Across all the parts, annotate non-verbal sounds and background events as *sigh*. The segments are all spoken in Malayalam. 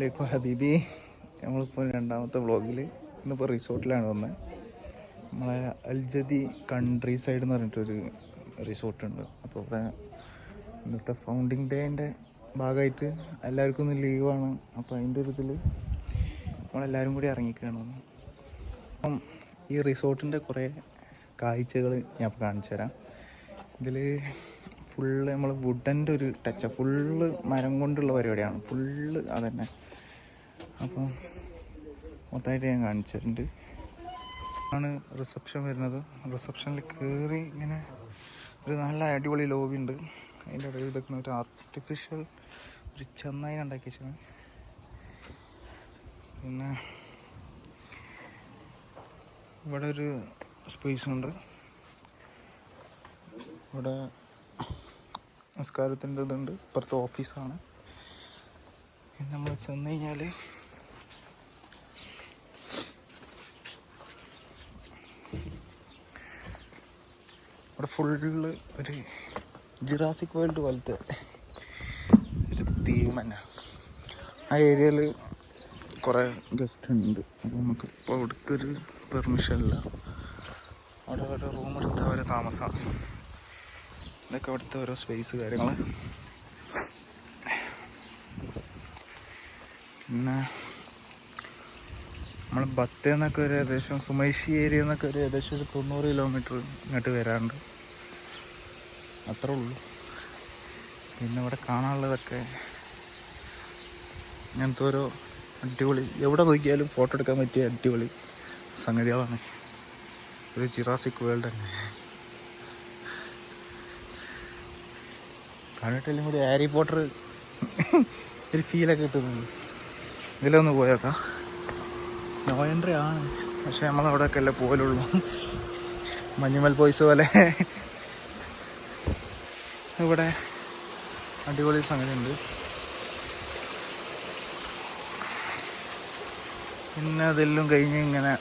അലൈക്കും ഹബീബി. നമ്മളിപ്പോൾ രണ്ടാമത്തെ വ്ളോഗിൽ ഇന്നിപ്പോൾ റിസോർട്ടിലാണ് വന്നത്. നമ്മളെ അൽജദി കൺട്രി സൈഡ് എന്ന് പറഞ്ഞിട്ടൊരു റിസോർട്ടുണ്ട്. അപ്പോൾ ഇവിടെ ഇന്നത്തെ ഫൗണ്ടിങ് ഡേന്റെ ഭാഗമായിട്ട് എല്ലാവർക്കും ഒന്ന് ലീവാണ് അപ്പോൾ അതിന്റെ ഒരു ഇതിൽ നമ്മളെല്ലാവരും കൂടി ഇറങ്ങിക്കുകയാണ് അപ്പം ഈ റിസോർട്ടിന്റെ കുറേ കാഴ്ചകൾ ഞാൻ കാണിച്ചു തരാം ഇതിൽ ഫുള്ള് നമ്മൾ വുഡന്റെ ഒരു ടച്ച് ഫുള്ള് മരം കൊണ്ടുള്ള പരിപാടിയാണ്. ഫുള്ള് അതന്നെ. അപ്പോൾ മൊത്തമായിട്ട് ഞാൻ കാണിച്ചിട്ടുണ്ട്. ആണ് റിസപ്ഷൻ വരുന്നത്. റിസപ്ഷനിൽ കയറി ഇങ്ങനെ ഒരു നല്ല അടിപൊളി ലോബി ഉണ്ട്. അതിന്റെ ഇടയിൽ ഇതൊക്കെ ഒരു ആർട്ടിഫിഷ്യൽ ഒരു ചെന്നായി ഉണ്ടാക്കി വെച്ചാണ് പിന്നെ ഇവിടെ ഒരു സ്പേസ് ഉണ്ട്. ഇവിടെ നിസ്കാരത്തിന്റെ ഇതുണ്ട്. ഇപ്പുറത്ത് ഓഫീസാണ്. പിന്നെ നമ്മൾ ചെന്ന് കഴിഞ്ഞാൽ ഇവിടെ ഫുള്ള് ഒരു ജിറാസിക് വേൾഡ് പോലത്തെ ഒരു തീം തന്നെ. ആ ഏരിയയിൽ കുറേ ഗസ്റ്റ് ഉണ്ട്. നമുക്ക് ഇപ്പോൾ അവിടേക്ക് ഒരു പെർമിഷൻ ഇല്ല. അവിടെ ഓരോ റൂം എടുത്ത താമസമാണ് ഇതൊക്കെ അവിടുത്തെ ഓരോ സ്പേസ് കാര്യങ്ങൾ പിന്നെ നമ്മൾ ബത്തേന്നൊക്കെ ഒരു ഏകദേശം സുമേഷി ഏരിയ എന്നൊക്കെ ഒരു ഏകദേശം ഒരു തൊണ്ണൂറ് കിലോമീറ്റർ ഇങ്ങോട്ട് വരാറുണ്ട്. അത്രേ ഉള്ളൂ. പിന്നെ ഇവിടെ കാണാനുള്ളതൊക്കെ ഇങ്ങനത്തെ ഓരോ അടിപൊളി. എവിടെ നോക്കിയാലും ഫോട്ടോ എടുക്കാൻ പറ്റിയ അടിപൊളി സംഗതികളാണ്. ഒരു ജിറാസിക് വേൾഡ് തന്നെ. കണ്ടിട്ടില്ലെങ്കിൽ കൂടി ഹാരി പോട്ടർ ഒരു ഫീലൊക്കെ കിട്ടുന്നുണ്ട് ഇതിലൊന്ന് പോയേക്കാം. നോ എൻട്രി ആണ്. പക്ഷെ നമ്മൾ അവിടെയൊക്കെ അല്ലേ പോലുള്ളൂ മഞ്ഞുമൽ ബോയ്സ് പോലെ. ഇവിടെ അടിപൊളി സംഗതി ഉണ്ട് പിന്നെ അതെല്ലാം കഴിഞ്ഞ് ഇങ്ങനെ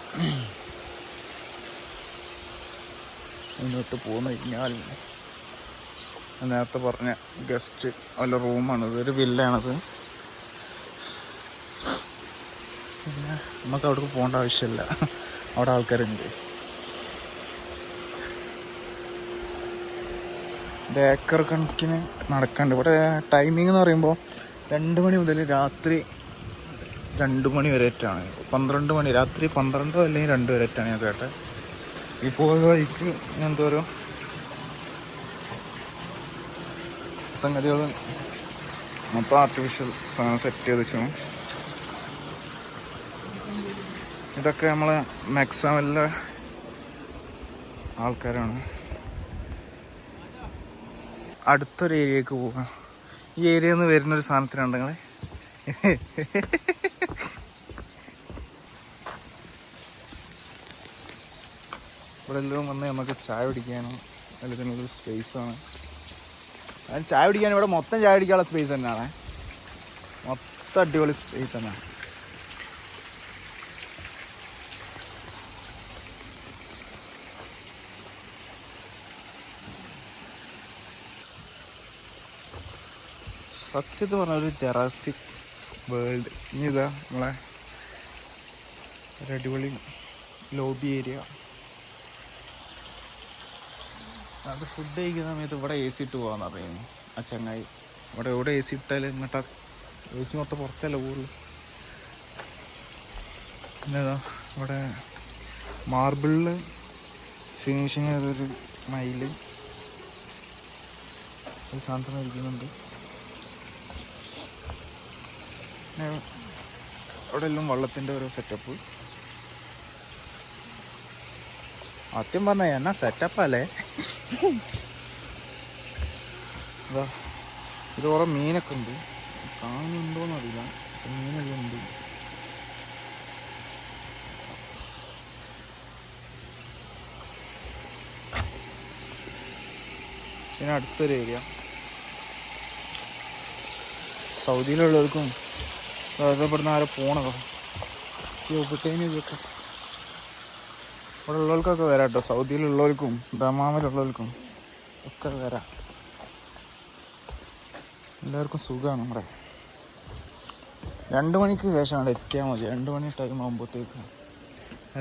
മുന്നോട്ട് പോകുന്നു കഴിഞ്ഞാൽ നേരത്തെ പറഞ്ഞ ഗസ്റ്റ് അല്ല റൂമാണ്. ഇതൊരു വില്ലയാണത് പിന്നെ നമുക്ക് അവിടേക്ക് പോകേണ്ട ആവശ്യമില്ല. അവിടെ ആൾക്കാരുണ്ട്. ഏക്കർ കണക്കിന് നടക്കാണ്ട് ഇവിടെ ടൈമിംഗ് എന്ന് പറയുമ്പോൾ രണ്ട് മണി മുതൽ രാത്രി രണ്ട് മണി വരെ ആയിട്ടാണ്. പന്ത്രണ്ട് മണി രാത്രി പന്ത്രണ്ടോ അല്ലെങ്കിൽ രണ്ട് വരെ ആയിട്ടാണ് ഞാൻ കേട്ടത്. ഇപ്പോൾ ഞാൻ എന്തോരോ സംഗതികൾ മൊത്തം ആർട്ടിഫിഷ്യൽ സാധനം സെറ്റ് ചെയ്ത് വെച്ചു. ഇതൊക്കെ നമ്മളെ മാക്സാമലിലെ ആൾക്കാരാണ്. അടുത്തൊരു ഏരിയക്ക് പോകാം ഈ ഏരിയയിൽ നിന്ന് വരുന്നൊരു സാധനത്തിനുണ്ടെങ്കിൽ ഇവിടെ എല്ലാം വന്ന് നമുക്ക് ചായ അല്ലെങ്കിൽ എല്ലാത്തിനുള്ളൊരു സ്പേസാണ് അതിന് ചായ കുടിക്കാൻ ഇവിടെ മൊത്തം ചായ കുടിക്കാനുള്ള സ്പേസ് തന്നെയാണ്. മൊത്തം അടിപൊളി സ്പേസ് തന്നെയാണ്. സത്യത്തിൽ പറഞ്ഞ ഒരു ജെറാസിക് വേൾഡ് ഇനി ഇതാ നമ്മളെ ഒരു അടിപൊളി ലോബി ഏരിയ അത് ഫുഡ് കഴിക്കുന്ന സമയത്ത് ഇവിടെ എ സി ഇട്ട് പോകാന്ന് പറയുന്നു. ആ ചങ്ങായി. ഇവിടെ എവിടെ എ സി ഇട്ടാൽ ഇങ്ങോട്ടാ എ സി മൊത്തം പുറത്തല്ല പോകുള്ളൂ പിന്നെ ഇതാ ഇവിടെ മാർബിളിൽ ഫിനിഷിങ് ചെയ്തൊരു മൈൽ ഒരു സാധനം ഇരിക്കുന്നുണ്ട്. അവിടെ എല്ലാം വള്ളത്തിന്റെ ഓരോ സെറ്റപ്പ് സത്യം പറഞ്ഞ എന്നാ സെറ്റപ്പല്ലേ ഇതാ കുറെ മീനൊക്കെ ഉണ്ട്. കാണുന്നുണ്ടോന്ന് അറിയില്ല മീനൊക്കെ ഉണ്ട്. പിന്നെ അടുത്തൊരു ഏരിയ. സൗദിയിലുള്ളവർക്കും അതായത് ഇവിടുന്ന് ആരെ പോണതോ. ഈ ഇതൊക്കെ. ഇവിടെ ഉള്ളവർക്കൊക്കെ വരാം കേട്ടോ. സൗദിയിലുള്ളവർക്കും ദമാമിലുള്ളവർക്കും ഒക്കെ വരാം. എല്ലാവർക്കും സുഖമാണ് നമ്മുടെ. രണ്ട് മണിക്ക് ശേഷം അവിടെ എത്തിയാൽ മതി. രണ്ട് മണി ടൈം ആകുമ്പോഴത്തേക്ക്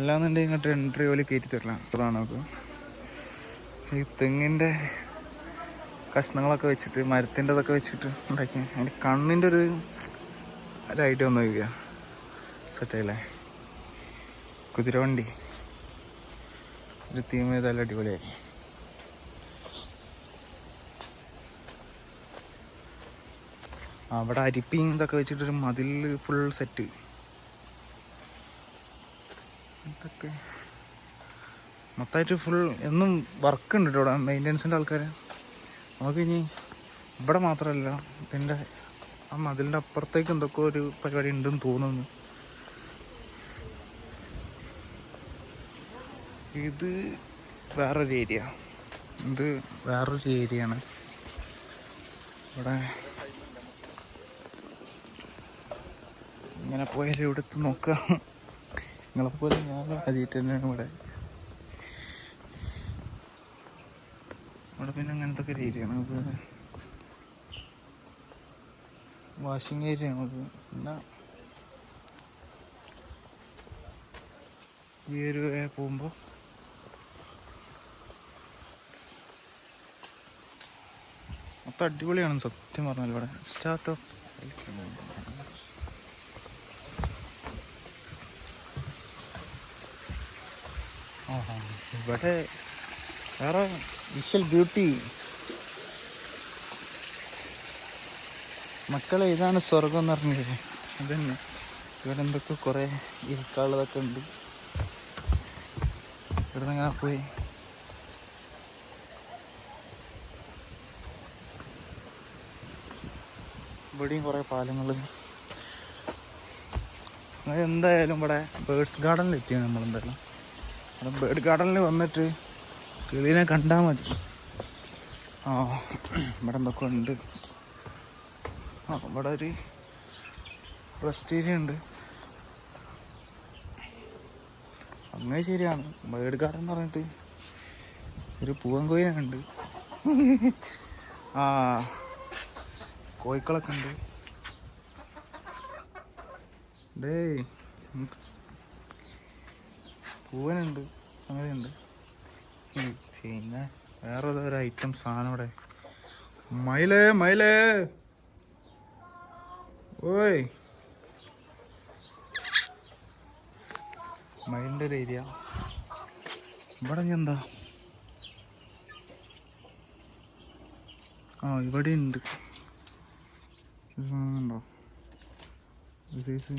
അല്ലാന്നുണ്ടെങ്കിൽ ഇങ്ങോട്ട് എൻട്രി പോലെ കയറ്റി തരില്ല അതാണ് നമുക്ക് ഈ തെങ്ങിന്റെ കഷ്ണങ്ങളൊക്കെ വെച്ചിട്ട് മരത്തിന്റെതൊക്കെ വെച്ചിട്ട് ഉണ്ടാക്കി. അതിന്റെ കണ്ണിന്റെ ഒരു ഒരു ഐഡിയ ഒന്ന് വയ്ക്കുക സെറ്റായില്ലേ കുതിരവണ്ടി. ഒരു തീം ചെയ്താലും അടിപൊളിയായി അവിടെ അരിപ്പിയും ഇതൊക്കെ വെച്ചിട്ടൊരു മതിൽ ഫുൾ സെറ്റ് ഇതൊക്കെ. മൊത്തമായിട്ട് ഫുൾ എന്നും വർക്ക് ഉണ്ട് ഇവിടെ മെയിന്റെനൻസിന്റെ ആൾക്കാർ നമുക്ക് ഇനി ഇവിടെ മാത്രമല്ല ഇതിന്റെ ആ മതിലിന്റെ അപ്പുറത്തേക്ക് എന്തൊക്കെ ഒരു പരിപാടി ഉണ്ടെന്ന് തോന്നുന്നു. ഇത് വേറൊരു ഏരിയ ഇത് വേറൊരു ഏരിയ ആണ്. ഇവിടെ ഇങ്ങനെ പോയാലും ഇവിടെ എത്തി നോക്കാം നിങ്ങളെപ്പോലെ ഞാൻ ആദ്യമായിട്ട് തന്നെയാണ് ഇവിടെ. ഇവിടെ പിന്നെ അങ്ങനത്തെ ഒക്കെ ഏരിയയാണ് നമുക്ക് വാഷിംഗ് ഏരിയ ആണ് നമുക്ക് പിന്നെ ഈ ഒരു പോകുമ്പോൾ മൊത്തം അടിപൊളിയാണ് സത്യം പറഞ്ഞാൽ ഇവിടെ. സ്റ്റാർട്ട് ഓഫ് ഇവിടെ വേറെ വിഷ്വൽ ബ്യൂട്ടി മക്കളെ ഇതാണ് സ്വർഗം എന്ന് പറഞ്ഞത് അതന്നെ. ഇവിടെ എന്തൊക്കെ കുറേ ഇരിക്കാനുള്ളതൊക്കെ ഉണ്ട്. ഇവിടെ ഇങ്ങനെ പോയി. ഇവിടെയും കുറേ പാലങ്ങൾ. എന്തായാലും ഇവിടെ ബേഡ്സ് ഗാർഡനിൽ എത്തിയാണ് നമ്മളെന്തായാലും അവിടെ ബേർഡ് ഗാർഡനിൽ വന്നിട്ട് കിളീനെ കണ്ടാൽ മതി. ആ ഇവിടെ എന്തൊക്കെ ഉണ്ട്? ആ ഇവിടെ ഒരു റെസ്റ്റ് ഏരിയ ഉണ്ട്. അങ്ങനെ ശരിയാണ്. ബേഡ് ഗാർഡൻ എന്ന് പറഞ്ഞിട്ട് ഒരു പൂവൻ കോയിനുണ്ട് ആ കോഴിക്കളൊക്കെ ഉണ്ട്. ഡേ പൂവനുണ്ട് അങ്ങനെയുണ്ട്. പിന്നെ വേറെ ഏതോ ഒരു ഐറ്റം സാധനം ഇവിടെ. മയിലേ മയിലേ. ഓയ്. മയിലിന്റെ ഒരു ഏരിയ ഇവിടെ എന്താ? ആ ഇവിടെ ഉണ്ട് ഉണ്ടോ സൈസ്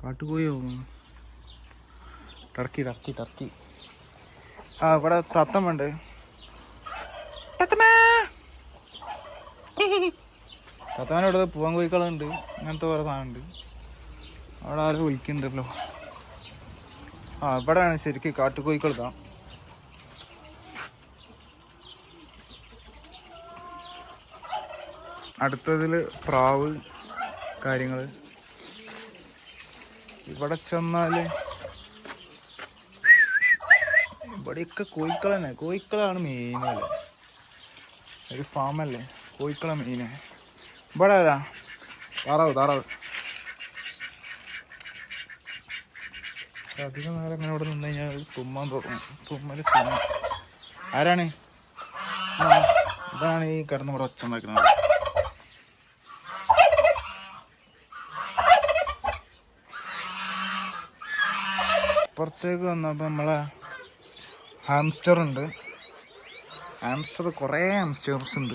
കാട്ടുപോയോ ടർക്കി ടർക്കി ടർക്കി. ആ ഇവിടെ തത്തമ്മണ്ട് തത്തമ്മ! തത്തമ്മന്റെ ഇവിടെ പൂവൻ കോഴിക്കളുണ്ട്. അങ്ങനത്തെ കുറേ സാധനമുണ്ട്. അവിടെ ആരും വിളിക്കുന്നുണ്ടല്ലോ. ആ ഇവിടെയാണ് ശരിക്കും കാട്ടുകോഴിക്കൾ ഇതാ അടുത്തതിൽ പ്രാവ് കാര്യങ്ങൾ ഇവിടെ ചെന്നാൽ ഇവിടെയൊക്കെ കോഴിക്കൾ തന്നെ കോഴിക്കളാണ് മെയിൻ അല്ലേ ഒരു ഫാമല്ലേ കോഴിക്കള മെയിന് ഇവിടെ അല്ല താറാവ് താറാവ്. അധികം നേരം ഇങ്ങനെ ഇവിടെ നിന്ന് കഴിഞ്ഞാൽ തുമ്മാൻ തുമ്മൽ സീന ആരാണ്? ഇതാണ് ഈ കിടന്ന് ഇവിടെ ഒച്ച ഉണ്ടാക്കുന്നത് പുറത്തേക്ക് വന്നപ്പോൾ നമ്മളെ ഹാംസ്റ്റർ ഉണ്ട്. ഹാംസ്റ്റർ കുറേ ഹാംസ്റ്റേഴ്സ് ഉണ്ട്.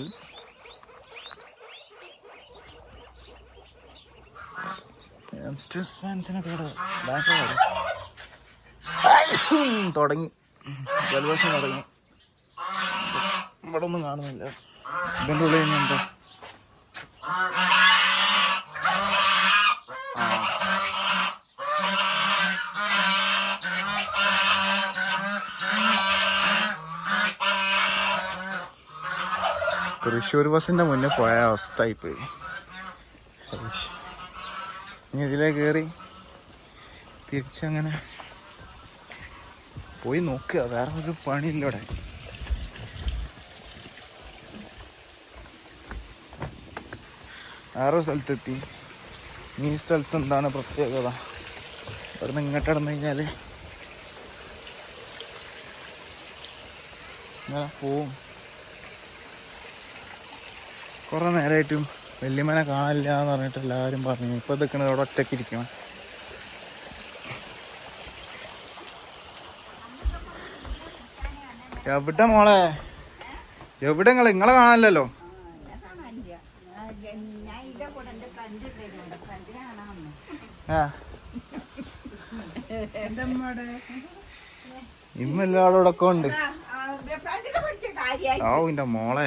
തുടങ്ങി. ജലദോഷം തുടങ്ങി. ഇവിടെ ഒന്നും കാണുന്നില്ല. ഇതിന്റെ ഉള്ളിൽ നിന്നുണ്ടോ തൃശ്ശൂർ ബസ്സിന്റെ മുന്നേ പോയ അവസ്ഥ ഇപ്പോയി ഇനി ഇതിലേ കയറി തിരിച്ചങ്ങനെ പോയി നോക്കുക വേറെ ഒരു പണിയില്ല ഇവിടെ വേറെ സ്ഥലത്തെത്തി. ഈ സ്ഥലത്ത് എന്താണ് പ്രത്യേകത? ഇവിടുന്ന് ഇങ്ങോട്ട് ഇടന്നു കഴിഞ്ഞാൽ ഇങ്ങനെ പോവും. കുറേ നേരമായിട്ടും വല്യമ്മനെ കാണില്ല എന്ന് പറഞ്ഞിട്ട് എല്ലാവരും പറഞ്ഞു. ഇപ്പോൾ നിൽക്കുന്നത് അവിടെ ഒറ്റയ്ക്ക് ഇരിക്കണം. എവിടെ മോളെ? എവിടെ നിങ്ങൾ നിങ്ങളെ കാണാനില്ലല്ലോ. ആ. ഇമ്മ എല്ലാവരും ഇവിടെ ഒക്കെ ഉണ്ട്. ഓ എന്റെ മോളെ.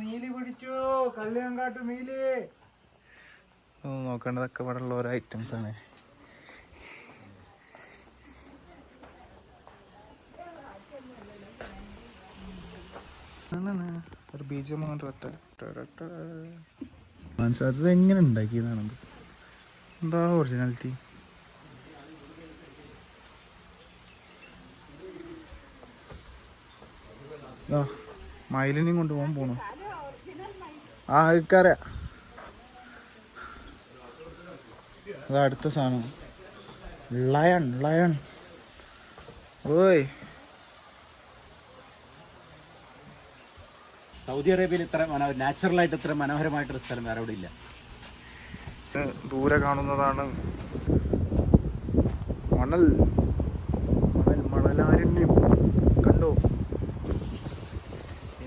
നീലി പിടിച്ചു. കല്യാങ്കാട്ട് നീലി ഒന്ന് നോക്കേണ്ടതൊക്കെ ഇവിടെ ഉള്ള ഓരോ ഐറ്റംസ് ആണ്. ഒരു ബീജം മനസ്സിലാത്തത് എങ്ങനെ ഉണ്ടാക്കിയതാണ് എന്താ ഒറിജിനാലിറ്റി ആ മയിലിനെയും കൊണ്ട് പോകാൻ പോണു. ആ ഇക്കാരാ അതാ അടുത്ത സാധനം. Lion lion. ഓയ്. സൗദി അറേബ്യയിൽ ഇത്ര മനോഹര നാച്ചുറലായിട്ട് ഇത്ര മനോഹരമായിട്ടൊരു സ്ഥലം വേറെ അവിടെ ഇല്ല ദൂരെ കാണുന്നതാണ് മണൽ മണലാരണ്യം കണ്ടോ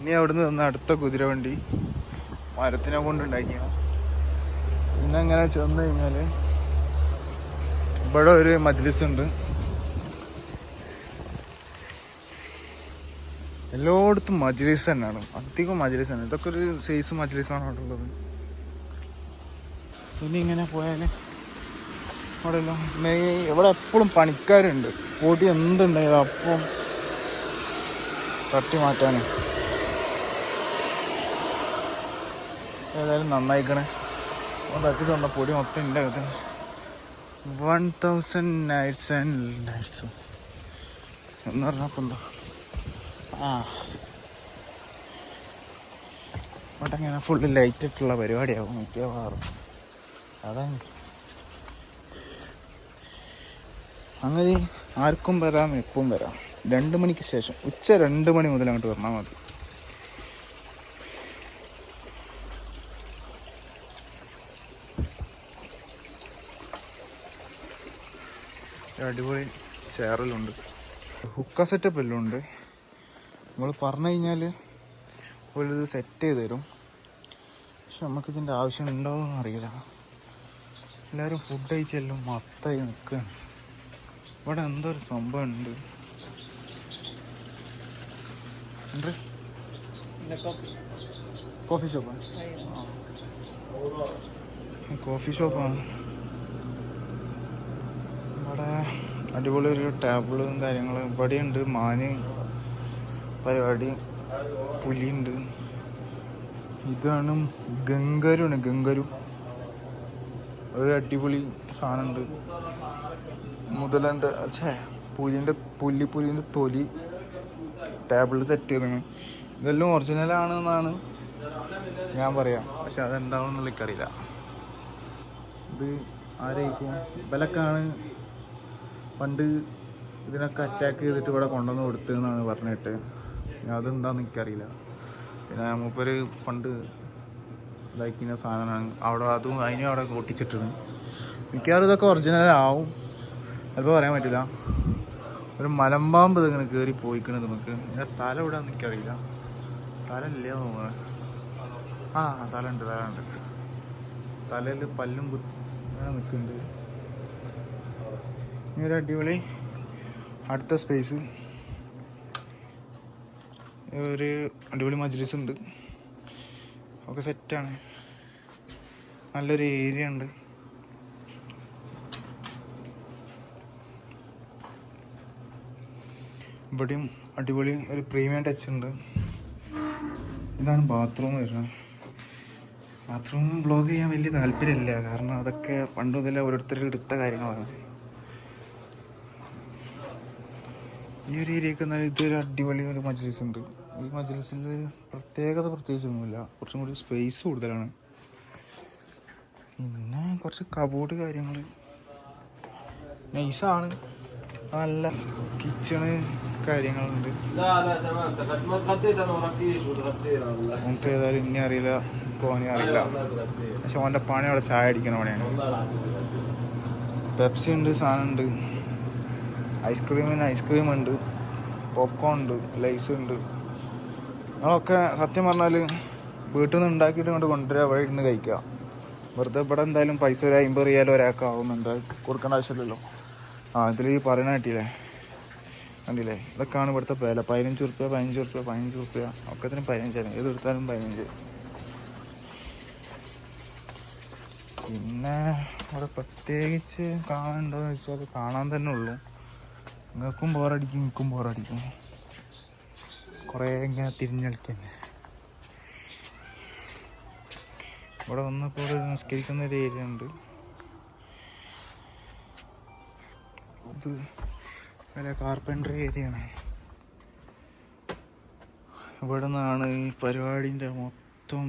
ഇനി അവിടുന്ന് നിന്ന് അടുത്ത കുതിരവണ്ടി മരത്തിനെ കൊണ്ടുണ്ടാക്കിയ. പിന്നെ അങ്ങനെ ചെന്ന് കഴിഞ്ഞാൽ ഇവിടെ ഒരു മജ്ലിസ് ഉണ്ട്. എല്ലായിടത്തും മജ്ലിസ് തന്നെയാണ്. അധികം മജ്ലിസ് തന്നെ. ഇതൊക്കെ ഒരു സൈസ് മജ്ലിസാണ് അവിടെ ഉള്ളത്. ഇനി ഇങ്ങനെ പോയാൽ അവിടെ ഇവിടെ എപ്പോഴും പണിക്കാരുണ്ട്. പൊടി എന്തുണ്ടായത് അപ്പം തട്ടി മാറ്റാൻ ഏതായാലും നന്നായിക്കണേ. അതൊക്കെ തന്ന പൊടി മൊത്തം എന്റെ അകത്ത് one thousand nights and nights എന്ന് പറഞ്ഞപ്പോൾ എന്താ? ആ. ഇങ്ങനെ ഫുള്ള് ലൈറ്റ് ഇട്ടുള്ള പരിപാടിയാവും മിക്കവാറും. അതാണ് അങ്ങനെ ആർക്കും വരാം എപ്പം വരാം. രണ്ട് മണിക്ക് ശേഷം. ഉച്ച രണ്ട് മണി മുതൽ അങ്ങോട്ട് വന്നാൽ മതി. അടിപൊളി ചേറലുണ്ട് ഹുക്ക സെറ്റപ്പ് എല്ലാം ഉണ്ട് നമ്മൾ പറഞ്ഞു കഴിഞ്ഞാൽ ഇത് സെറ്റ് ചെയ്ത് തരും പക്ഷെ നമുക്കിതിന്റെ ആവശ്യം ഉണ്ടാവുമെന്ന് അറിയില്ല. എല്ലാവരും ഫുഡ് കഴിച്ചെല്ലാം മത്തായി നിൽക്കുകയാണ് ഇവിടെ എന്തൊരു ഒരു സംഭവം ഉണ്ട്? കോഫി ഷോപ്പാണ് കോഫി ഷോപ്പാണ് ഇവിടെ അടിപൊളി ഒരു ടേബിളും കാര്യങ്ങളും. ഇവിടെ ഉണ്ട് മാന് പരിപാടി പുലിയുണ്ട്. ഇതാണ് ഗംഗരുണ് ഗംഗരു. ഒരു അടിപൊളി സാധനമുണ്ട്. മുതലുണ്ട് ഛേ പുലിന്റെ പുല്ലി പുലിന്റെ തൊലി ടേബിൾ സെറ്റ് ചെയ്താണ് ഇതെല്ലാം ഒറിജിനലാണ് ആണെന്നാണ് ഞാൻ പറയാം. പക്ഷെ അതെന്താണെന്നുള്ള എനിക്കറിയില്ല. ഇത് ആരായിരിക്കും? ഇവലൊക്കെയാണ് പണ്ട് ഇതിനൊക്കെ അറ്റാക്ക് ചെയ്തിട്ട് ഇവിടെ കൊണ്ടുവന്ന് കൊടുത്തതെന്നാണ് പറഞ്ഞിട്ട്. അതെന്താണെന്ന് എനിക്കറിയില്ല. പിന്നെ മൂപ്പര് പണ്ട് ഇതാക്കിയ സാധനമാണ്. അവിടെ അതും അതിനും അവിടെ ഒട്ടിച്ചിട്ടുണ്ട്. മിക്കവാറും ഇതൊക്കെ ഒറിജിനൽ ആവും. ചിലപ്പോൾ പറയാൻ പറ്റില്ല. ഒരു മലമ്പാമ്പ് ഇതിങ്ങനെ കയറി പോയിക്കണത് നമുക്ക്. ഇതിന്റെ തല ഇവിടെയാന്ന് എനിക്കറിയില്ല. തല ഇല്ല തോന്നുന്നത് ആ തല ഉണ്ട് തല ഉണ്ട്. തലയിൽ പല്ലും കുത്തി അങ്ങനെ നിൽക്കുന്നുണ്ട്. ഒരു അടിപൊളി അടുത്ത സ്പേസ് ഒരു അടിപൊളി മജ്ലിസ് ഉണ്ട്. ഒക്കെ സെറ്റാണ് നല്ലൊരു ഏരിയ ഉണ്ട്. ഇവിടെയും അടിപൊളി ഒരു പ്രീമിയം ടച്ച് ഉണ്ട്. ഇതാണ് ബാത്റൂം വരുന്നത്. ബാത്റൂം ബ്ലോഗ് ചെയ്യാൻ വലിയ താല്പര്യമില്ല. കാരണം അതൊക്കെ പണ്ട് മുതലേ ഓരോരുത്തർ എടുത്ത കാര്യങ്ങളാണ്. ഈ ഒരു ഏരിയക്ക് എന്നാൽ ഇതൊരു അടിപൊളി ഒരു മജ്ലിസ് ഉണ്ട്. ഈ മജ്ലിസിൽ പ്രത്യേകത പ്രത്യേകിച്ചൊന്നുമില്ല. കുറച്ചും കൂടി സ്പേസ് കൂടുതലാണ്. പിന്നെ കുറച്ച് കബോർഡ് കാര്യങ്ങൾ നൈസാണ് നല്ല കിച്ചണ് കാര്യങ്ങളുണ്ട്. നമുക്ക് ഏതായാലും ഇനി അറിയില്ല. പോകാൻ അറിയില്ല. പക്ഷെ ഓന്റെ പണി അവിടെ ചായ അടിക്കണ പണിയാണ്. പെപ്സി ഉണ്ട് സാധനം ഉണ്ട്. ഐസ്ക്രീമിന് ഐസ്ക്രീം ഉണ്ട്. പോപ്കോൺ ഉണ്ട്. ലൈസ് ഉണ്ട്. ഞങ്ങളൊക്കെ സത്യം പറഞ്ഞാൽ വീട്ടിൽ നിന്ന് ഉണ്ടാക്കിയിട്ട് ഇങ്ങോട്ട് കൊണ്ടുവരിക അവിടെ ഇരുന്ന് കഴിക്കുക. വെറുതെ ഇവിടെ എന്തായാലും പൈസ ഒരു അമ്പത് റിയാലും ഒരാൾക്ക് ആവുന്നുണ്ട് കൊടുക്കേണ്ട ആവശ്യമില്ലല്ലോ. ആ ഇതിൽ ഈ പറയണ കിട്ടിയില്ലേ കണ്ടില്ലേ? ഇതൊക്കെയാണ് ഇവിടുത്തെ വില. പതിനഞ്ച് റുപ്യ പതിനഞ്ച് റുപ്യ പതിനഞ്ച് റുപ്യ ഒക്കത്തിനും പതിനഞ്ചാണ് ഏത് എടുത്താലും പതിനഞ്ച്. പിന്നെ അവിടെ പ്രത്യേകിച്ച് കാണണ്ടോ എന്ന് വെച്ചാൽ കാണാൻ തന്നെ ഉള്ളൂ. നിങ്ങൾക്കും ബോറടിക്കും എനിക്കും ബോറടിക്കും. കുറേ ഇങ്ങനെ തിരിഞ്ഞളിക്കന്നെ ഇവിടെ വന്നപ്പോൾ ഇവിടെ നിസ്കരിക്കുന്ന ഒരു ഏരിയ ഉണ്ട്. ഇത് വല്ല കാർപ്പന്റർ ഏരിയയാണ് ഇവിടെ നിന്നാണ് ഈ പരിപാടിന്റെ മൊത്തം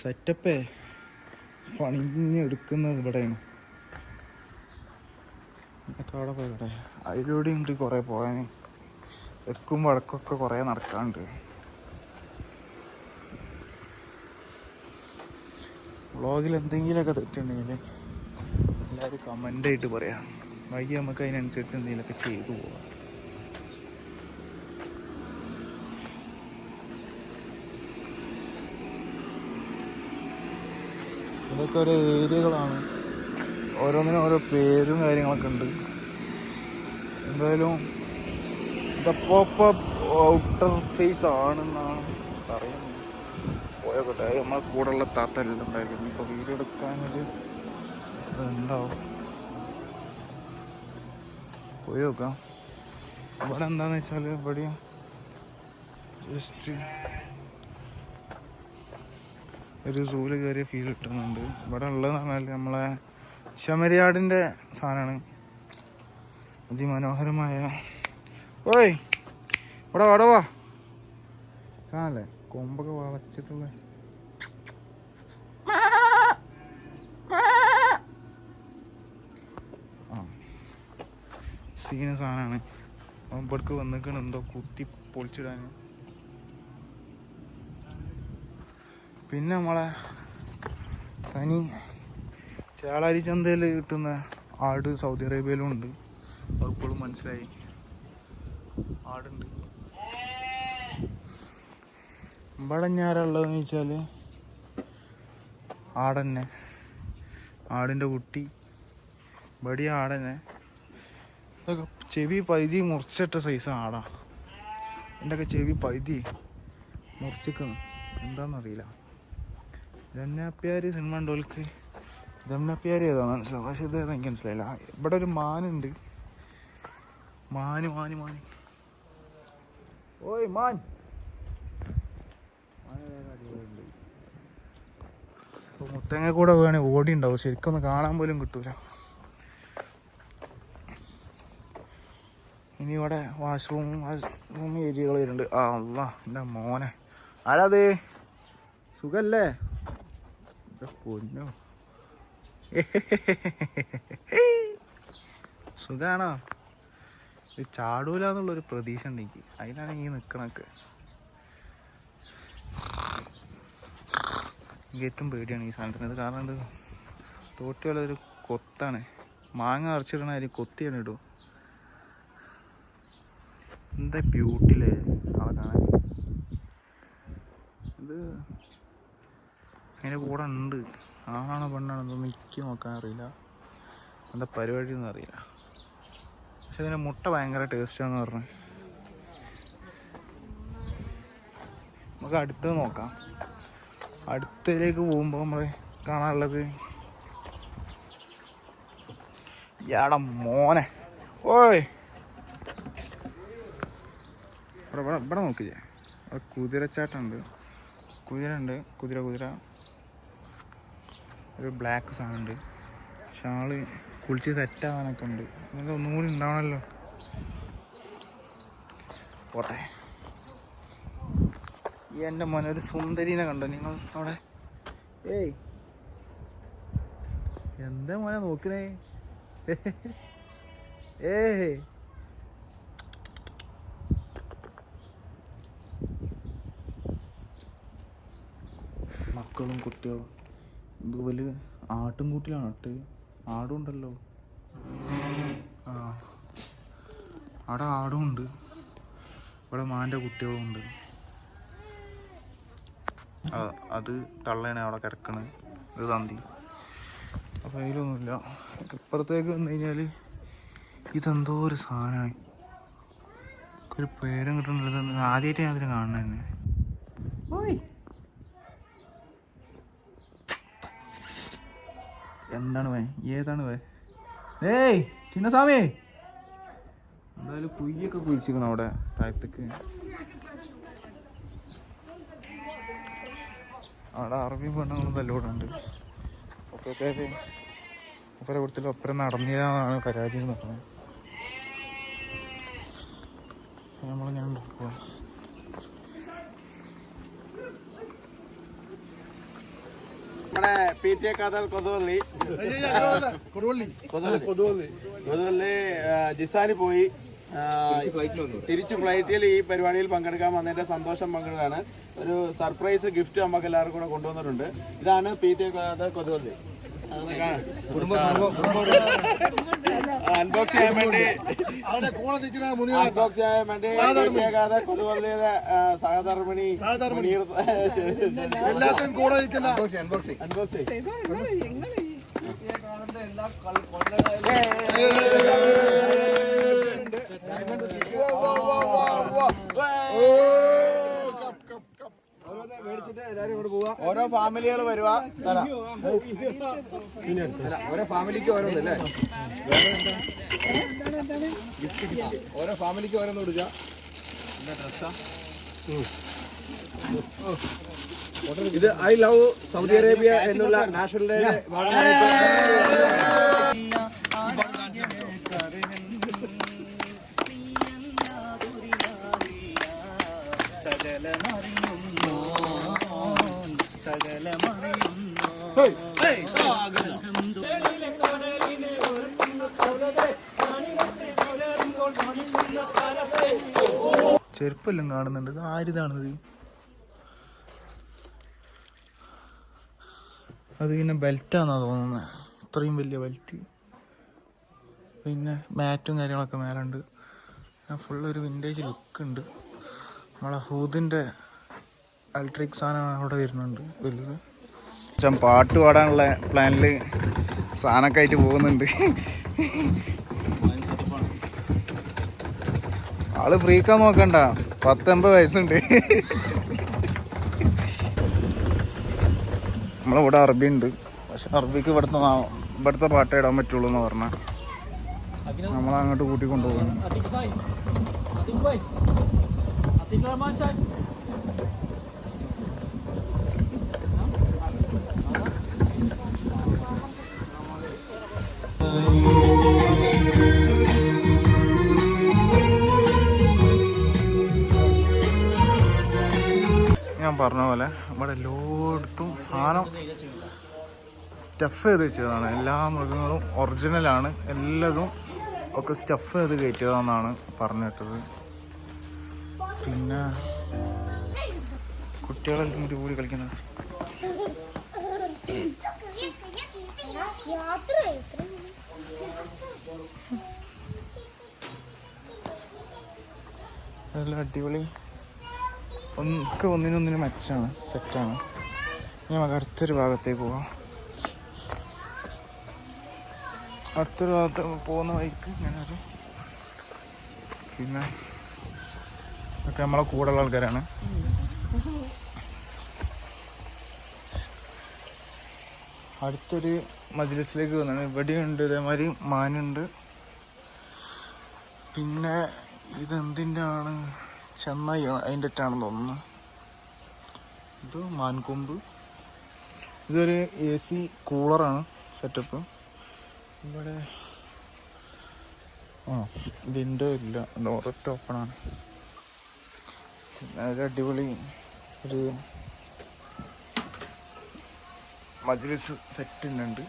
സെറ്റപ്പേ പണിഞ്ഞെടുക്കുന്നത് ഇവിടെയാണ്. അവിടെ പോയി ഇവിടെ അതിലൂടെ ഉണ്ട് കുറേ പോകാൻ. എക്കും വടക്കൊക്കെ കുറേ നടക്കാണ്ട് വ്ളോഗിൽ എന്തെങ്കിലുമൊക്കെ തെറ്റുണ്ടെങ്കിൽ എല്ലാവരും കമന്റ് ആയിട്ട് പറയാം. വൈകി നമുക്ക് അതിനനുസരിച്ച് എന്തെങ്കിലുമൊക്കെ ചെയ്തു പോകാം ഇതൊക്കെ ഓരോ ഏരിയകളാണ്. ഓരോന്നിനും ഓരോ പേരും കാര്യങ്ങളൊക്കെ ഉണ്ട്. എന്തായാലും ദ പോപ്പ് ഔട്ടർ ഫേസ് ആണെന്നാണ് പറയുന്നത്. പോയോട്ടെ നമ്മളെ കൂടെ ഉള്ള താത്തല്ല ഉണ്ടായിരുന്നു ഇപ്പോൾ വീഡിയോ എടുക്കാനൊരു ഉണ്ടാവും പോയി നോക്കാം. ഇവിടെ എന്താന്ന് വെച്ചാൽ ഇവിടെയും ജസ്റ്റ് ഒരു സൂൽ കയറിയ ഫീൽ കിട്ടുന്നുണ്ട്. ഇവിടെ ഉള്ളതെന്ന് പറഞ്ഞാൽ നമ്മളെ ശമരിയാടിന്റെ സാധനമാണ്. അതിമനോഹരമായ ഓയ് ഇവിടെ വടവാ കാണല്ലേ കൊമ്പൊക്കെ വളച്ചിട്ടുള്ള സീന സാധനമാണ്. ഒമ്പടുക്ക് വന്നിക്കണ് എന്തോ കുത്തി പൊളിച്ചിടാൻ പിന്നെ നമ്മളെ തനി ചേളാരി ചന്തയിൽ കിട്ടുന്ന ആട് സൗദി അറേബ്യയിലും ഉണ്ട് അതിപ്പോഴും മനസ്സിലായി. ആടുണ്ട്. ഇവിടെ ഞാരുള്ളതെന്ന് വെച്ചാൽ ആടന്നെ. ആടിന്റെ കുട്ടി. ബടി ആടന്നെ. ഇതൊക്കെ ചെവി പൈതി മുറിച്ചിട്ട സൈസ് ആടാ. എന്റെയൊക്കെ ചെവി പൈതി മുറിച്ചിക്കണം? എന്താണെന്നറിയില്ല ജമുനാപ്പ്യാര് സിനിമ ഉണ്ടോൾക്ക് ജമുനാപ്പ്യാര് ഏതാണെന്ന് മനസ്സിലാവും. പക്ഷേ ഇത് എനിക്ക് മനസ്സിലായില്ല. ഇവിടെ ഒരു മാനുണ്ട്. മാന് മാന് മാന്. ഓയ് മാൻ. മുത്തങ്ങ കൂടെ വേണേ ഓടി ഉണ്ടാവും ശരിക്കും ഒന്ന് കാണാൻ പോലും കിട്ടൂല. ഇനി ഇവിടെ വാഷ്റൂം വാഷ്റൂം ഏരിയകൾ വരുന്നുണ്ട്. ആ അല്ല എന്റെ മോനെ. ആരാത്? സുഖല്ലേ? പൊന്നോ. *laughs* സുഖാണോ? ചാടൂല എന്നുള്ളൊരു പ്രതീക്ഷ ഉണ്ട് എനിക്ക് അതിനാണ് ഈ നിൽക്കണൊക്കെ എനിക്ക് ഏറ്റവും പേടിയാണ് ഈ സാധനത്തിന്. കാരണം ഇത് തോട്ടിയുള്ള ഒരു കൊത്താണ്. മാങ്ങ അരച്ചിടണ കാര്യം കൊത്തിയാണ് ഇടും എന്താ ബ്യൂട്ടിയില്ലേ ആളെ കാണാൻ. ഇത് അതിന്റെ കൂടെ ഉണ്ട്. ആണാണോ പെണ്ണാണോ എന്നൊന്നും എനിക്ക് നോക്കാൻ അറിയില്ല. എന്താ പരിപാടി ഒന്നും അറിയില്ല പക്ഷെ ഇതിന് മുട്ട ഭയങ്കര ടേസ്റ്റാന്ന് പറഞ്ഞു. നമുക്ക് അടുത്ത് നോക്കാം. അടുത്തതിലേക്ക് പോകുമ്പോൾ നമ്മൾ കാണാനുള്ളത് യാടാ മോനെ. ഓയ്. ഇവിടെ ഇവിടെ നോക്കില്ലേ അവിടെ കുതിരച്ചാട്ടുണ്ട് കുതിര ഉണ്ട് കുതിര കുതിര. ഒരു ബ്ലാക്ക് സാധനമുണ്ട്. ഷാൾ കുളിച്ച് സെറ്റാവാനൊക്കെ ഉണ്ട്. ഇതൊക്കെ ഒന്നും കൂടി ഉണ്ടാവണമല്ലോ പോട്ടെ. ഈ എന്റെ മോനെ ഒരു സുന്ദരീനെ കണ്ടോ? നിങ്ങൾ അവിടെ? ഏയ്. എന്താ മോനെ നോക്കണേ? ഏഹ് മക്കളും കുട്ടികളും. ഇതുപോലെ വലിയ ആട്ടും കൂട്ടിലാണ് ഇട്ട് ആടും ഉണ്ടല്ലോ ആ അവിടെ ആടും ഉണ്ട്. ഇവിടെ മാന്റെ കുട്ടികളും ഉണ്ട്. അത് തള്ളയാണ് അവിടെ കിടക്കണ്. ഇത് തന്തി. അപ്പോൾ അതിലൊന്നുമില്ല ഇപ്പുറത്തേക്ക് വന്നു കഴിഞ്ഞാൽ ഇതെന്തോ ഒരു സാധനമാണ്. ഒരു പേരും കിട്ടുന്നുള്ളത് ആദ്യമായിട്ട് ഞാൻ അതിനെ കാണുന്നത് തന്നെ. എന്താണ് വേ? ഏതാണ് വേ? ഏയ്! ചിന്നസ്വാമി എന്തായാലും കുയ്യൊക്കെ കുഴിച്ചിരിക്കണം അവിടെ താഴത്തേക്ക്. അവിടെ അറബി പെണ്ണുങ്ങളും തല്ലോടുണ്ട് അപ്പോഴത്തേക്ക് ഒപ്പര കൊടുത്തിട്ട് ഒപ്പരം നടന്നില്ലാന്നാണ് പരാതി എന്ന് പറഞ്ഞത് നമ്മളിങ്ങനെ പോവാം നമ്മുടെ പി ടി എ കാതൽ കൊതുവള്ളി. കൊതുവള്ളി ജിസാനി പോയി. തിരിച്ചു ഫ്ലൈറ്റിൽ ഈ പരിപാടിയിൽ പങ്കെടുക്കാൻ വന്നതിന്റെ സന്തോഷം പങ്കിടുകയാണ് ഒരു സർപ്രൈസ് ഗിഫ്റ്റ് നമുക്ക് എല്ലാവർക്കും കൂടെ കൊണ്ടുവന്നിട്ടുണ്ട്. ഇതാണ് പി ടി എ കാതൽ കൊതുവള്ളി. അൺബോക്സ് ചെയ്യാൻ വേണ്ടി അൺബോക്സ് ചെയ്യാൻ വേണ്ടി പി ടി എ കാതൽ കൊതുവള്ളിയുടെ ആ, സഹധർമ്മിണി മുനീർ എല്ലാത്തിനും കൂടെ നിൽക്കുന്ന അൺബോക്സ് ചെയ്യും ഓരോ ഫാമിലികൾ വരുക ഓരോ ഫാമിലിക്ക് ഓരോന്നല്ലേ ഓരോ ഫാമിലിക്ക് ഓരോന്ന് കൊടുക്കുക ഇത് ഐ ലവ് സൗദി അറേബ്യ എന്നുള്ള നാഷണൽ ഡേയുടെ ഭാഗമായിട്ട്. ചെരുപ്പെല്ലാം കാണുന്നുണ്ട്. ഇത് ആരിതാണിത്? അത് പിന്നെ ബെൽറ്റാന്നാ തോന്നുന്നത് ഇത്രയും വലിയ ബെൽറ്റ്. പിന്നെ മാറ്റും കാര്യങ്ങളൊക്കെ മേലുണ്ട്. ഫുൾ ഒരു വിന്റേജ് ലുക്ക് ഉണ്ട്. നമ്മളെ ഹൂദിന്റെ ഇലക്ട്രിക് സാധനം അവിടെ വരുന്നുണ്ട് വലുത്. ഞാൻ പാട്ട് പാടാനുള്ള പ്ലാനിൽ സാധനമൊക്കെ ആയിട്ട് പോകുന്നുണ്ട്. ആൾ ഫ്രീക്കാൻ നോക്കണ്ട. പത്തൊമ്പത് വയസ്സുണ്ട്. നമ്മളിവിടെ അറബി ഉണ്ട് പക്ഷെ അറബിക്ക് ഇവിടുത്തെ ഇവിടുത്തെ പാട്ട് ഇടാൻ പറ്റുള്ളൂ എന്ന് പറഞ്ഞാൽ നമ്മളങ്ങോട്ട് കൂട്ടി കൊണ്ടുപോകുന്നു പറഞ്ഞ പോലെ ഇവിടെ എല്ലായിടത്തും സാധനം സ്റ്റഫ് ചെയ്ത് വെച്ചതാണ്. എല്ലാ മൃഗങ്ങളും ഒറിജിനലാണ് എല്ലാതും ഒക്കെ സ്റ്റഫ് ചെയ്ത് കയറ്റിയതാണെന്നാണ് പറഞ്ഞിട്ടത് പിന്നെ കുട്ടികളെല്ലാം കൂടി കൂടി കളിക്കുന്നത് അതെല്ലാം അടിപൊളി. ഒക്കെ ഒന്നിനൊന്നിനും മെച്ചാണ് സെറ്റാണ് ഇനി നമുക്ക് അടുത്തൊരു ഭാഗത്തേക്ക് പോവാം. അടുത്തൊരു ഭാഗത്ത് പോകുന്ന വഴിക്ക് ഇങ്ങനെ പിന്നെ ഒക്കെ നമ്മളെ കൂടെയുള്ള ആൾക്കാരാണ്. അടുത്തൊരു മജ്ലിസിലേക്ക് വന്നാണ് ഇവിടെയുണ്ട് ഇതേമാതിരി മാനുണ്ട്. പിന്നെ ഇതെന്തിന്റെ ആണ് ചെന്നൈ അതിന്റെ അറ്റാണെന്ന് തോന്നുന്നു. ഇത് മാൻകൊമ്പ്. ഇതൊരു എ സി കൂളറാണ് സെറ്റപ്പ് ഇവിടെ ആ വിൻഡോ ഇല്ല. ഡോററ്റ് ഓപ്പണാണ് ഒരു അടിപൊളി ഒരു മജ്ലിസ് സെറ്റ് ഉണ്ട്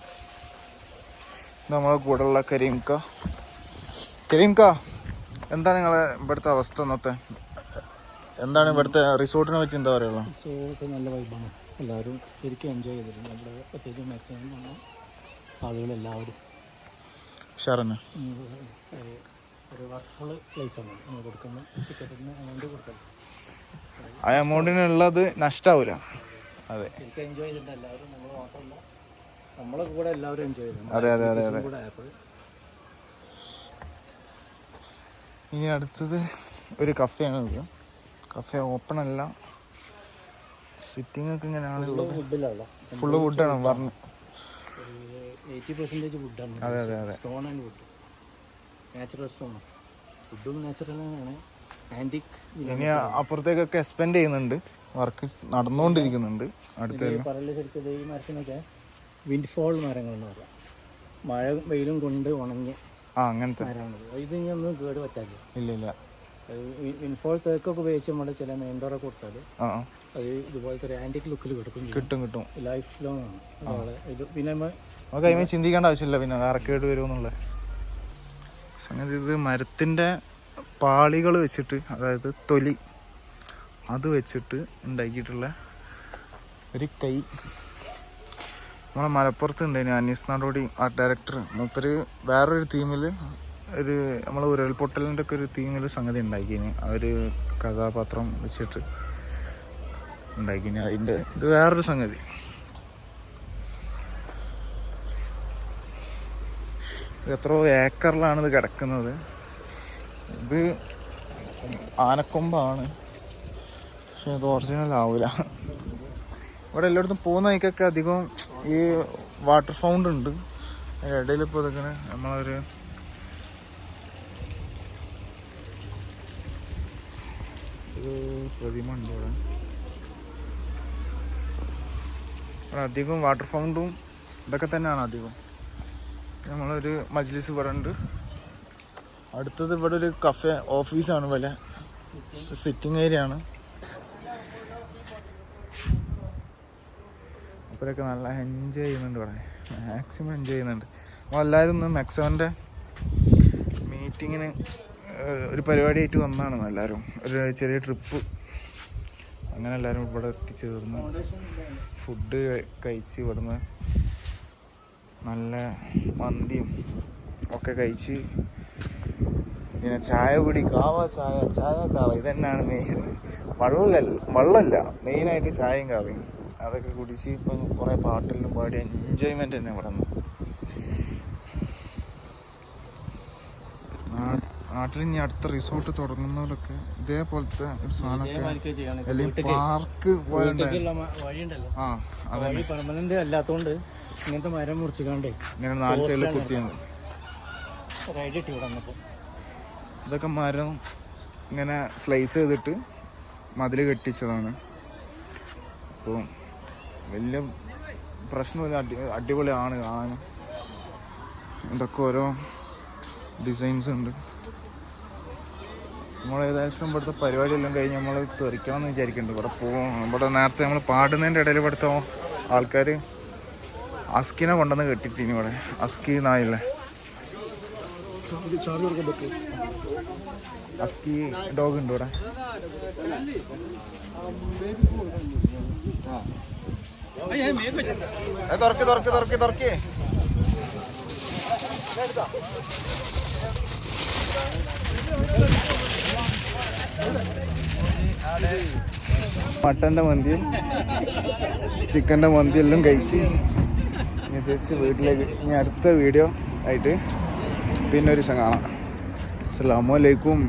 നമ്മളെ കൂടെയുള്ള കരീംക്ക. കരീംക്ക എന്താണ് നിങ്ങളെ ഇവിടുത്തെ അവസ്ഥ ഇന്നത്തെ? എന്താണ് ഇവിടുത്തെ റിസോർട്ടിനെ പറ്റി എന്താ പറയുക? റിസോർട്ട് നല്ല വൈബാണ് എല്ലാവരും ശരിക്കും എൻജോയ് ചെയ്തിട്ടുണ്ട് നമ്മുടെ പ്രത്യേകിച്ച് മാക്സിമം വന്ന ആളുകളെല്ലാവരും. ഷാറന്നെ ഉം, ഒരു വർക്ക്ഫുൾ പ്ലേസാണ് നമ്മൾ കൊടുക്കുന്ന ടിക്കറ്റിന് amount കൊടുക്കുന്നത് ആ എമൗണ്ടിനുള്ളത് നഷ്ടാവൂല. അതെ. ശരിക്കും എൻജോയ് ചെയ്തിട്ടുണ്ട്. എല്ലാവരും നമ്മൾ മാത്രമല്ല നമ്മളെ കൂടെ എല്ലാവരും എൻജോയ് ചെയ്തിട്ടുണ്ട്. അതെ അതെ അതെ അതെ. കൂടെ ആയപ്പോൾ ഇനി അടുത്തത് ഒരു കഫേയാണ് ഇത്. കഫേ ഓപ്പൺ അല്ല. സിറ്റിംഗ് ഒക്കെ ഇങ്ങനെയാണ് ഫുള്ള് വുഡാണ് പറഞ്ഞു. അതെ അതെ അതെ. Stone and wood natural stone വുഡും natural തന്നെയാണ്. ആന്റിക് ഇനി അപ്പുറത്തേക്കൊക്കെ എക്സ്പെൻഡ് ചെയ്യുന്നുണ്ട്. വർക്ക് നടന്നുകൊണ്ടിരിക്കുന്നുണ്ട്. അടുത്ത ഈ മരത്തിനൊക്കെ വിൻഡ് ഫോൾ മരങ്ങളെന്ന് പറയാം. മഴ വെയിലും കൊണ്ട് ഉണങ്ങിയ ആ അങ്ങനത്തെ. മരമാണത് ഇത് ഇനി ഒന്നും കേട് പറ്റാതെ. ഇല്ല ഇല്ല വിൻഫോൾ തേക്കൊക്കെ ഉപയോഗിച്ച് നമ്മുടെ ചില മെയിൻ ഡോറൊക്കെ കൊടുത്താൽ അത് ഇതുപോലത്തെ ഒരു ലുക്കിൽ കിടക്കും കിട്ടും കിട്ടും. ലൈഫ് ലോങ് ആണ്. ഇത് പിന്നെ നമുക്ക് അതിന് ചിന്തിക്കേണ്ട ആവശ്യമില്ല പിന്നെ ആർക്കേട് വരുമെന്നുള്ള സംഗതി ഇത് മരത്തിന്റെ പാളികൾ വെച്ചിട്ട് അതായത് തൊലി അത് വെച്ചിട്ട് ഉണ്ടാക്കിയിട്ടുള്ള ഒരു കൈ. നമ്മളെ മലപ്പുറത്ത് ഉണ്ടായിരുന്നു അനീസ് നാടോടി ആർട്ട് ഡയറക്ടർ മൂപ്പര് വേറൊരു തീമിൽ ഒരു നമ്മൾ ഉരുൾപൊട്ടലിന്റെ ഒക്കെ ഒരു തീമിൽ സംഗതി ഉണ്ടാക്കിന് ആ ഒരു കഥാപാത്രം വെച്ചിട്ട് ഉണ്ടാക്കിന് അതിന്റെ ഇത് വേറൊരു സംഗതി. എത്ര എത്രയോ ഏക്കറിലാണ് ഇത് കിടക്കുന്നത്. ഇത് ആനക്കൊമ്പാണ്. പക്ഷെ ഇത് ഒറിജിനൽ ആവില്ല ഇവിടെ എല്ലായിടത്തും പോകുന്ന വഴിക്കൊക്കെ അധികം ഈ വാട്ടർ ഫൗണ്ട് ഉണ്ട്. അതിന്റെ ഇടയിൽ ഇപ്പോൾ ഇതൊക്കെ നമ്മളൊരു ഒരു പ്രതിമ ഉണ്ട് ഇവിടെ അധികം വാട്ടർ ഫൗണ്ടും ഇതൊക്കെ തന്നെയാണ് അധികം. നമ്മളൊരു മജ്ലിസ് ഇവിടെ ഉണ്ട്. അടുത്തത് ഇവിടെ ഒരു കഫേ ഓഫീസാണ് പോലെ സിറ്റിംഗ് ഏരിയ ആണ്. അപ്പോഴൊക്കെ നല്ല എൻജോയ് ചെയ്യുന്നുണ്ട് ഇവിടെ. മാക്സിമം എൻജോയ് ചെയ്യുന്നുണ്ട്. നമ്മളെല്ലാവരും ഒന്ന് മെക്സോന്റെ മീറ്റിങ്ങിന് ഒരു പരിപാടിയായിട്ട് വന്നതാണ് എല്ലാവരും. ഒരു ചെറിയ ട്രിപ്പ് അങ്ങനെ എല്ലാവരും ഇവിടെ എത്തിച്ചേർന്ന് ഫുഡ് കഴിച്ച് ഇവിടുന്ന് നല്ല മന്തിയും ഒക്കെ കഴിച്ച് പിന്നെ ചായ കുടി കാവ ചായ ചായ കാവ ഇതന്നെയാണ് മെയിൻ വെള്ളമല്ല വെള്ളമല്ല മെയിനായിട്ട് ചായയും കാവയും. അതൊക്കെ കുടിച്ച് ഇപ്പം കുറേ പാട്ടെല്ലാം പാടി എൻജോയ്മെന്റ് തന്നെ ഇവിടെ നിന്ന് നാട്ടിൽ ഇനി അടുത്ത റിസോർട്ട് തുടങ്ങുന്നവരൊക്കെ ഇതേപോലത്തെ ഒരു സാധനമൊക്കെ അല്ലെങ്കിൽ പാർക്ക് പോലെ ആ അതെ പെർമനന്റ് അല്ലാത്തോണ്ട് ഇങ്ങനത്തെ മരം മുറിച്ചിക്കാണ്ടേ ഇങ്ങനെ നാല് സൈഡിൽ കുത്തിയാണ്. റൈഡ് ഇട്ടി ഇവിടെ ഇതൊക്കെ മരം ഇങ്ങനെ സ്ലൈസ് ചെയ്തിട്ട് മതിൽ കെട്ടിച്ചതാണ്. അപ്പോൾ വലിയ പ്രശ്നമില്ല. അടി അടിപൊളിയാണ് കാണാൻ. ഇതൊക്കെ ഓരോ ഡിസൈൻസ് ഉണ്ട്. നമ്മൾ ഏകദേശം ഇവിടുത്തെ പരിപാടിയെല്ലാം കഴിഞ്ഞ് നമ്മൾ തെറിക്കണം എന്ന് വിചാരിക്കുന്നുണ്ട് ഇവിടെ പോകും ഇവിടെ നേരത്തെ നമ്മൾ പാടുന്നതിന്റെ ഇടയിൽ ഇവിടുത്തെ ആൾക്കാർ അസ്കിനെ കൊണ്ടുവന്ന് കെട്ടിട്ടിനി ഇവിടെ. അസ്കി നായില്ലേ? അസ്കി ഡോഗ് ഉണ്ട് ഇവിടെ. തുറക്ക് തുറക്ക് തുറക്ക് തുറക്ക്. മട്ടന്റെ മന്തിയും ചിക്കന്റെ മന്തിയെല്ലാം കഴിച്ച് ഇനി തിരിച്ച് വീട്ടിലേക്ക് ഇനി അടുത്ത വീഡിയോ ആയിട്ട് പിന്നെ ഒരു ദിവസം കാണാം. അസ്സാമലൈക്കും